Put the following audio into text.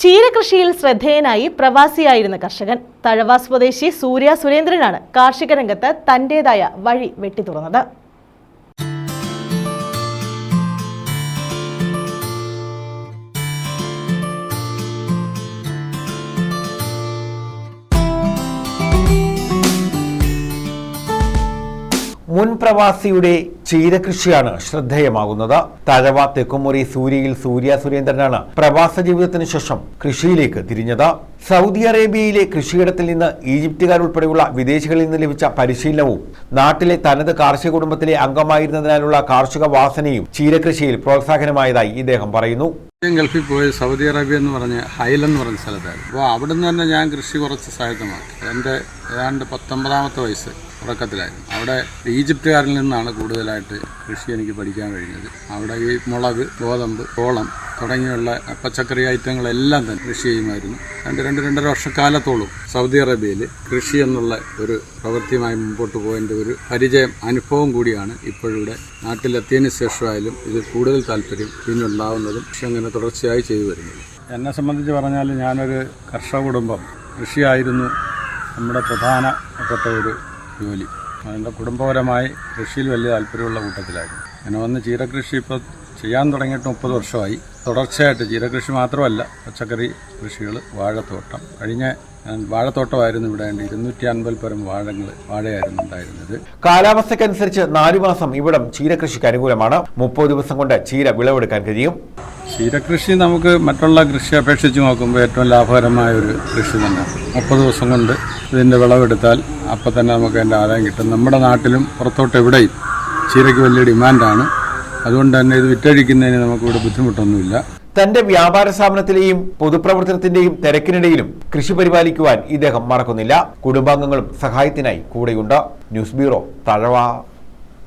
ചീരകൃഷിയിൽ ശ്രദ്ധേയനായി പ്രവാസിയായിരുന്ന കർഷകൻ. തഴവ സ്വദേശി സൂര്യ സുരേന്ദ്രനാണ് കാർഷിക രംഗത്ത് തന്റേതായ വഴി വെട്ടിത്തുറന്നത് മുൻ പ്രവാസിയുടെ ചീരകൃഷിയാണ് ശ്രദ്ധേയമാകുന്നത്. തഴവ തെക്കുമുറി സൂര്യയിൽ സൂര്യ സുരേന്ദ്രനാണ് പ്രവാസ ജീവിതത്തിന് ശേഷം കൃഷിയിലേക്ക് തിരിഞ്ഞത്. സൗദി അറേബ്യയിലെ കൃഷിയിടത്തിൽ നിന്ന് ഈജിപ്തുകാരുൾപ്പെടെയുള്ള വിദേശികളിൽ നിന്ന് ലഭിച്ച പരിശീലനവും നാട്ടിലെ തനത് കാർഷിക കുടുംബത്തിലെ അംഗമായിരുന്നതിനാലുള്ള കാർഷിക വാസനയും ചീരകൃഷിയിൽ പ്രോത്സാഹനമായതായി ഇദ്ദേഹം പറയുന്നു. ഗൾഫിൽ പോയി സൗദി അറേബ്യ എന്ന് പറഞ്ഞ ഹൈൽ എന്ന് പറഞ്ഞ സ്ഥലത്തായിരുന്നു. അപ്പോൾ അവിടെ നിന്ന് തന്നെ ഞാൻ കൃഷി കുറച്ച് സഹായത്തമാക്കി എന്റെ ഏതാണ്ട് പത്തൊമ്പതാമത്തെ വയസ്സ്. തുടക്കത്തിലായിരുന്നു. അവിടെ ഈജിപ്തുകാരിൽ നിന്നാണ് കൂടുതലായിട്ട് കൃഷി എനിക്ക് പഠിക്കാൻ കഴിഞ്ഞത്. അവിടെ ഈ മുളക് ഗോതമ്പ് കോളം തുടങ്ങിയുള്ള പച്ചക്കറി ഐറ്റങ്ങളെല്ലാം തന്നെ കൃഷി ചെയ്യുമായിരുന്നു. രണ്ട് രണ്ട് രണ്ടര വർഷക്കാലത്തോളം സൗദി അറേബ്യയിൽ കൃഷി എന്നുള്ള ഒരു പ്രവൃത്തിയുമായി മുമ്പോട്ട് പോയതിന്റെ ഒരു പരിചയം അനുഭവം കൂടിയാണ് ഇപ്പോഴിവിടെ നാട്ടിലെത്തിയതിന് ശേഷമായാലും ഇത് കൂടുതൽ താല്പര്യം പിന്നുണ്ടാവുന്നതും കൃഷി അങ്ങനെ തുടർച്ചയായി ചെയ്തു വരുന്നത്. എന്നെ സംബന്ധിച്ച് പറഞ്ഞാൽ ഞാനൊരു കർഷക കുടുംബം. കൃഷിയായിരുന്നു നമ്മുടെ പ്രധാനപ്പെട്ട ഒരു ജോലി. എന്റെ കുടുംബപരമായി കൃഷിയിൽ വലിയ താല്പര്യമുള്ള കൂട്ടത്തിലായിരുന്നു. അങ്ങനെ വന്ന് ചീരകൃഷി ഇപ്പോൾ ചെയ്യാൻ തുടങ്ങിയിട്ട് മുപ്പത് വർഷമായി. തുടർച്ചയായിട്ട് ജീരകൃഷി മാത്രമല്ല പച്ചക്കറി കൃഷികൾ വാഴത്തോട്ടം. കഴിഞ്ഞ വാഴത്തോട്ടമായിരുന്നു ഇവിടെ ഇരുന്നൂറ്റി അൻപത് പരം വാഴങ്ങൾ വാഴയായിരുന്നു ഉണ്ടായിരുന്നത്. കാലാവസ്ഥക്കനുസരിച്ച് നാലു മാസം ഇവിടം ചീരകൃഷിക്ക് അനുകൂലമാണ്. മുപ്പത് ദിവസം കൊണ്ട് ചീര വിളവെടുക്കാൻ കഴിയും. ചീരകൃഷി നമുക്ക് മറ്റുള്ള കൃഷി അപേക്ഷിച്ച് നോക്കുമ്പോൾ ഏറ്റവും ലാഭകരമായ ഒരു കൃഷി തന്നെ. മുപ്പത് ദിവസം കൊണ്ട് ഇതിന്റെ വിളവെടുത്താൽ അപ്പം തന്നെ നമുക്ക് അതിന്റെ ആദായം കിട്ടും. നമ്മുടെ നാട്ടിലും പുറത്തോട്ട് എവിടെയും ചീരയ്ക്ക് വലിയ ഡിമാൻഡാണ്. അതുകൊണ്ട് തന്നെ ഇത് വിറ്റഴിക്കുന്നതിന് നമുക്കിവിടെ ബുദ്ധിമുട്ടൊന്നുമില്ല. തന്റെ വ്യാപാര സ്ഥാപനത്തിലെയും പൊതുപ്രവർത്തനത്തിന്റെയും തിരക്കിനിടയിലും കൃഷി പരിപാലിക്കുവാൻ ഇദ്ദേഹം മറക്കുന്നില്ല. കുടുംബാംഗങ്ങളും സഹായത്തിനായി കൂടെയുണ്ട്. News bureau Thazhava.